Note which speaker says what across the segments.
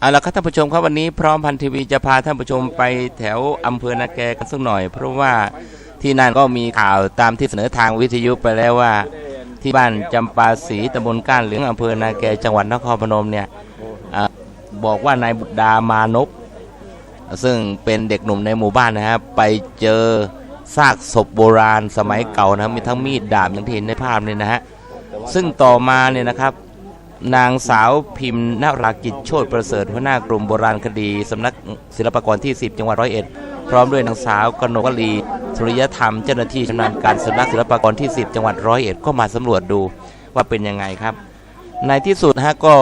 Speaker 1: เอาละครับท่านผู้ชมครับวันนี้พร้อมพันทีวีจะพาท่านผู้ชมไปแถวอำเภอนาแกกันสักหน่อย เพราะว่าที่นั่นก็มีข่าวตามที่เสนอทางวิทยุไปแล้วว่า ที่บ้านจำปาศรีตำบลก้านเหลืองอำเภอนาแกจังหวัดนครพนมเนี่ยอบอกว่านายบุตรดามานพซึ่งเป็นเด็กหนุ่มในหมู่บ้านนะครับไปเจอซากศพโบราณสมัยเก่านะครับมีทั้งมีดดาบอย่างที่เห็นในภาพเนี่ยนะฮะซึ่งต่อมาเนี่ยนะครับ นางสาวพิมพ์นารากิจโชติประเสริฐหัวหน้ากลุ่มโบราณคดีสำนักศิลปากรที่ 10 จังหวัดร้อยเอ็ดพร้อมด้วยนางสาวกนกวลีสุริยธรรมเจ้าหน้าที่ชำนาญการสำนักศิลปากรที่ 10 จังหวัดร้อยเอ็ดก็มาสำรวจดูว่าเป็นยังไงครับ ในที่สุดนะฮะก็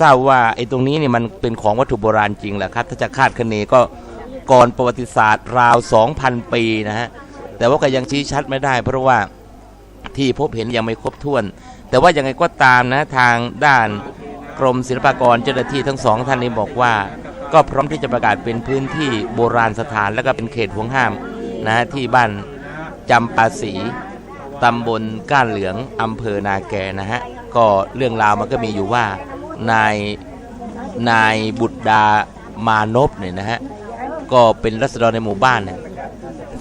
Speaker 1: ทราบว่าไอ้ตรงนี้เนี่ยมันเป็นของวัตถุโบราณจริงแหละครับ ถ้าจะคาดคะเนก็ก่อนประวัติศาสตร์ราว 2,000 ปีนะฮะแต่ว่าก็ยังชี้ชัดไม่ได้ เพราะว่าที่พบเห็นยังไม่ครบถ้วน แต่ว่ายังไงก็ตามนะทางด้านกรมศิลปากรเจ้าหน้าที่ทั้งสองท่านนี้บอกว่า ก็พร้อมที่จะประกาศเป็นพื้นที่โบราณสถานและก็เป็นเขตห่วงห้ามนะที่บ้านจำปาศรีตำบลก้านเหลืองอำเภอนาแกนะฮะก็เรื่องราวมันก็มีอยู่ว่านายนายบุตรดามานพเนี่ยนะฮะก็เป็นรัษฎรในหมู่บ้านเนี่ย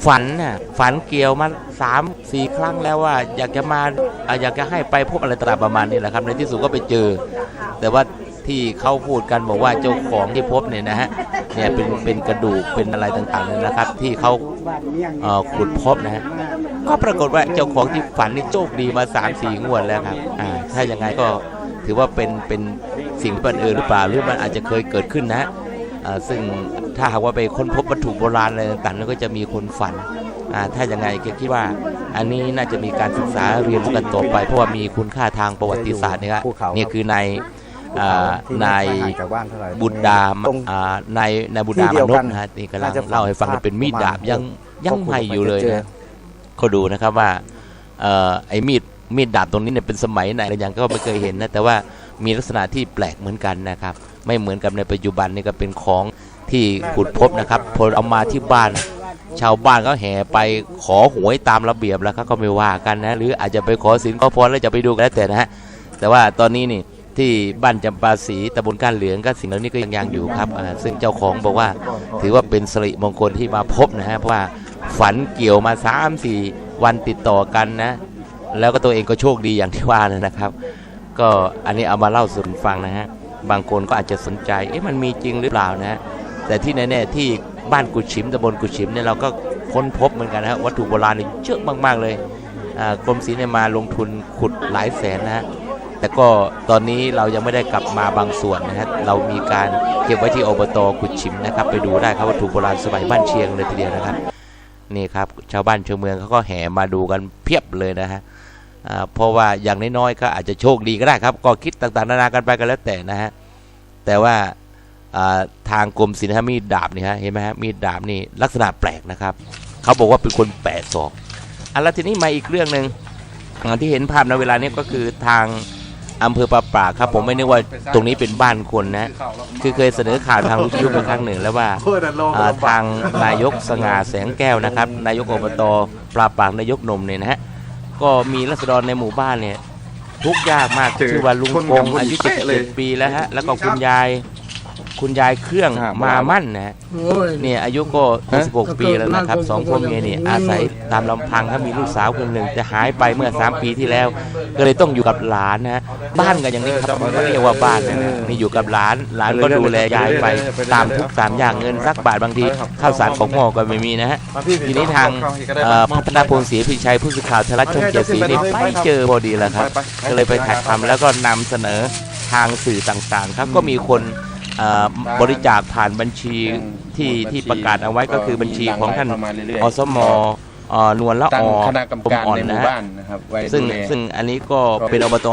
Speaker 1: ฝันน่ะฝันเกี่ยวมาสามสี่ครั้งแล้วว่า อยากจะมาอยากจะให้ไปพบอะไรต่าประมาณนี้แหละครับ ในที่สุดก็ไปเจอ แต่ว่าที่เขาพูดกันบอกว่าเจ้าของที่พบเนี่ยนะฮะเนี่ยเป็นเป็นกระดูกเป็นอะไรต่างๆเนี่ยนะครับ ที่เขาขุดพบนะฮะก็ปรากฏว่าเจ้าของที่ฝันนี่โชคดีมา3ามสี่งวดแล้วครับอ่าถ้ายังไงก็ถือว่าเป็นเป็นสิ่งบังเอิญหรือเปล่าหรือมันอาจจะเคยเกิดขึ้นนะ ซึ่งถ้าหากว่าไปค้นพบวัตถุโบราณอะไรต่างๆ แล้วก็จะมีคนฝันอ่าถ้าอย่างไงก็คิดว่าอันนี้น่าจะมีการศึกษาเรียนรู้กันต่อไป เพราะว่ามีคุณค่าทางประวัติศาสตร์เนี่ยครับ
Speaker 2: ภูเขา
Speaker 1: นี่คือนายอ่า
Speaker 2: ที่
Speaker 1: นาย
Speaker 2: ห่างจากบ้านเท่าไหร่
Speaker 1: บุตรดาม
Speaker 2: ตรง
Speaker 1: อ่านายนายบุตรดา
Speaker 2: ที่เดี
Speaker 1: มา
Speaker 2: ยว
Speaker 1: น
Speaker 2: กั
Speaker 1: พ
Speaker 2: น
Speaker 1: นะฮะนี่กำลัง
Speaker 2: น่าจะ
Speaker 1: เล่าให้ฟังมันเป็นมีดดาบยังยัง
Speaker 2: ก็ขุด
Speaker 1: ใหม่อยู่เลย
Speaker 2: ไปเจอ
Speaker 1: นะเขาดูนะครับว่าเอ่อไอ้มีดมีดดาบตรงนี้เนี่ยเป็นสมัยไหนอะไรยังก็ไม่เคยเห็นนะแต่ว่ามีลักษณะที่แปลกเหมือนกันนะครับไม่เหมือนกับในปัจจุบันนี่ก็เป็นของที่ขุดพบนะครับพอเอามาที่บ้าน ชาวบ้านก็แห่ไปขอหวยตามระเบียบแล้วครับก็ไม่ว่ากันนะ หรืออาจจะไปขอสินขอพรแล้วจะไปดูกันแล้วแต่นะฮะแต่ว่าตอนนี้นี่ที่บ้านจำปาศรีตำบลก้านเหลืองก็สิ่งเหล่านี้ก็ยังยังอยู่ครับซึ่งเจ้าของบอกว่าถือว่าเป็นสิริมงคลที่มาพบนะฮะเพราะว่าฝันเกี่ยวมา3ามสี่วันติดต่อกันนะ แล้วก็ตัวเองก็โชคดีอย่างที่ว่านะครับ ก็อันนี้เอามาเล่าสู่กันฟังนะฮะ บางคนก็อาจจะสนใจ เอ๊ะมันมีจริงหรือเปล่านะฮะแต่ที่แน่ๆที่บ้านกุชิมตำบลกุชิมเนี่ยเราก็ค้นพบเหมือนกันนะฮะวัตถุโบราณเนี่ยเยอะมาก ๆ เลยอ่ากรมศิลป์เนี่ยมาลงทุนขุดหลายแสนนะฮะแต่ก็ตอนนี้เรายังไม่ได้กลับมาบางส่วนนะฮะเรามีการเก็บไว้ที่อบตกุชิมนะครับ ไปดูได้ครับวัตถุโบราณสมัยบ้านเชียงเลยทีเดียวนะครับ นี่ครับ ชาวบ้านชาวเมืองเขาก็แห่มาดูกันเพียบเลยนะฮะ เพราะว่าอย่างน้อยๆก็อาจจะโชคดีก็ได้ครับ ก็คิดต่างๆ นานากันไปกันแล้วแต่นะฮะ แต่ว่าทางกรมศิลป์มีดดาบนี่ฮะเห็นไหมฮะมีดดาบนี่ลักษณะแปลกนะครับ เขาบอกว่าเป็นคนแปดศอกอันแล้วทีนี้มาอีกเรื่องหนึ่งที่เห็นภาพในเวลานี้ก็คือทางอำเภอปราปากครับ ผมไม่นึกว่าตรงนี้เป็นบ้านคนนะ คือเคยเสนอข่าวทางวิทยุไปครั้งหนึ่งแล้วว่าทางนายกสง่าแสงแก้วนะครับ นายกอบตปราปามนายกหนมเนี่ยนะฮะ ก็มีรัษฎรในหมู่บ้านเนี่ยทุกข์ยากมาก
Speaker 3: เจอ
Speaker 1: ชื่อว่าลุง
Speaker 3: คน
Speaker 1: ก
Speaker 3: กับ
Speaker 1: ง
Speaker 3: คน
Speaker 1: อายุ
Speaker 3: เป๊ะเลย
Speaker 1: 77ปีแล้วฮะแล้วก็คุณยาย คุณยายเครื่อง
Speaker 3: ครับ
Speaker 1: มามั่นนะฮะ
Speaker 4: โอ้ย
Speaker 1: เนี่ยอายุก็16ปีแล้วนะครับสองพ่อเมียเนี่ยอาศัยตามลำพังครับมีลูกสาวคนหนึ่งแต่หายไปเมื่อ 3 ปีที่แล้ว ก็เลยต้องอยู่กับหลานนะฮะบ้านก็อย่างนี้ครับเขาเรียกว่าบ้านนะนะนี่อยู่กับหลานหลานก็ดูแลยายไปตามทุกตามอย่างเงินสักบาทบางทีข้าวสารของหม้อก็ไม่มีนะฮะ ทีนี้ทางเอ่อพัฒนาพงศรีพิชัยผู้สื่อข่าวไทยรัฐช่องเจ็ดสีนี่ไปเจอพอดีแล้วครับ ก็เลยไปถ่ายทำแล้วก็นำเสนอทางสื่อต่างๆ ครับก็มีคนเอ่อ บริจาคผ่านบัญชีที่ที่ประกาศเอาไว้ก็คือบัญชีของท่านอสมเอ่อนวลละ
Speaker 3: ตั้
Speaker 1: อง
Speaker 3: คณะกรรมการ
Speaker 1: อ่อน
Speaker 3: ในหมู่
Speaker 1: นะฮะ
Speaker 3: บ้านนะครับไว้
Speaker 1: ซึ่ง
Speaker 3: ดูแล
Speaker 1: ซึ่งอันนี้ก็เป็นอบต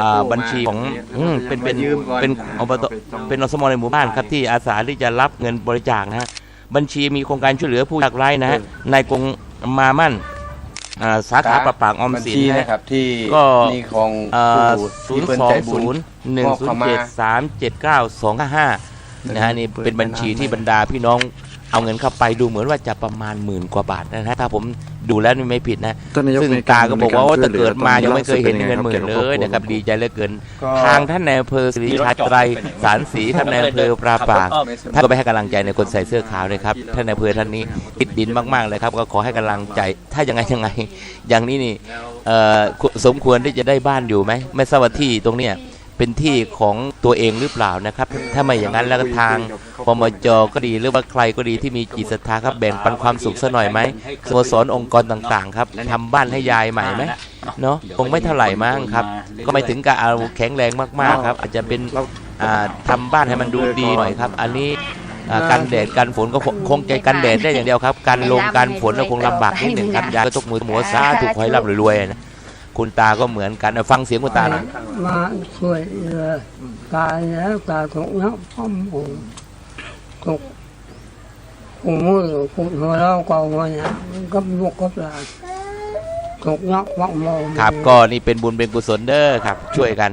Speaker 1: อ่าบัญชีของอืมเป็นเป็นเป็นอบตเป็นอสมในหมู่บ้านครับที่อาสาที่จะรับเงินบริจาคนะฮะบัญชีมีโครงการช่วยเหลือผู้ยากไร้นะฮะนายกงมามั่น อ่าสาขาประปากออม
Speaker 3: บัญ
Speaker 1: สิน
Speaker 3: ชี
Speaker 1: นะ
Speaker 3: นะ
Speaker 1: ฮะ
Speaker 3: ครับที่
Speaker 1: ก็
Speaker 3: มีของ
Speaker 1: เอ่อ
Speaker 3: ผู้
Speaker 1: ศูนย์
Speaker 3: ที่เพิ่น
Speaker 1: สอ
Speaker 3: ใจ
Speaker 1: ง
Speaker 3: บุญ
Speaker 1: ศูนย์หนึ่ง
Speaker 3: มอบ
Speaker 1: ศูน
Speaker 3: เข้า
Speaker 1: ย์
Speaker 3: มา
Speaker 1: เจ็ดสามเจ็ดเก้าสองห้าห้านะฮะนี่เป็นบัญชีที่บรรดาพี่น้อง เอาเงินเข้าไปดูเหมือนว่าจะประมาณหมื่นกว่าบาทนะฮะถ้าผมดูแล้วนี่ไม่ผิดนะ
Speaker 2: ท่านนายก
Speaker 1: ซึ่ง
Speaker 2: ใน
Speaker 1: ตาก็บอกว่าว่าแต่เกิดมายังไม่เคยเห็น
Speaker 2: ช่ว
Speaker 1: เงินหมื่นเลยนะครับดีใจเหลือเกิน ทางท่านในอำเภอศรีชาไตรสารศรีท่านในอำเภอปราปากท่านก็ไปให้กำลังใจในคนใส่เสื้อขาวเลยครับท่านในอำเภอท่านนี้ติดดินมากๆเลยครับ ก็ขอให้กำลังใจถ้ายังไงยังไง อย่างนี้นี่เอ่อสมควรที่จะได้บ้านอยู่ไหมไม่ทราบว่าที่ตรงเนี้ย เป็นที่ของตัวเองหรือเปล่านะครับ ถ้าไม่อย่างนั้นแล้วก็ทางปมจก็ดีหรือว่าใครก็ดีที่มีจิตศรัทธาครับแบ่งปันความสุขสักหน่อยไหมสโมสรองค์กรต่างๆ ครับทำบ้านให้ยายใหม่ไหมเนาะคงไม่เท่าไหร่มั้งครับ ก็ไม่ถึงกับเอาแข็งแรงมากๆครับ อาจจะเป็นอ่าทำบ้านให้มันดูดีหน่อยครับ อันนี้อ่ากันแดดกันฝนก็คงใจกันแดดได้อย่างเดียวครับการลงการฝนก็คงลำบากนิดหนึ่งครับยายก็ตกมือหมัวซาถูกคอยร่ำรวยๆนะ คุณตาก็เหมือนกันฟังเสียงคุณตาหน่อย
Speaker 3: มาช่วยเหลือตายแล้วตายถูกนักพ่อมผมถูกผมมือผมหัวเราก็หัวเนี่ยก็ลูกก็ปลาถูกนักพ่อมผม
Speaker 1: ครับก็นี่เป็นบุญเป็นกุศลเด้อครับ ช่วยกัน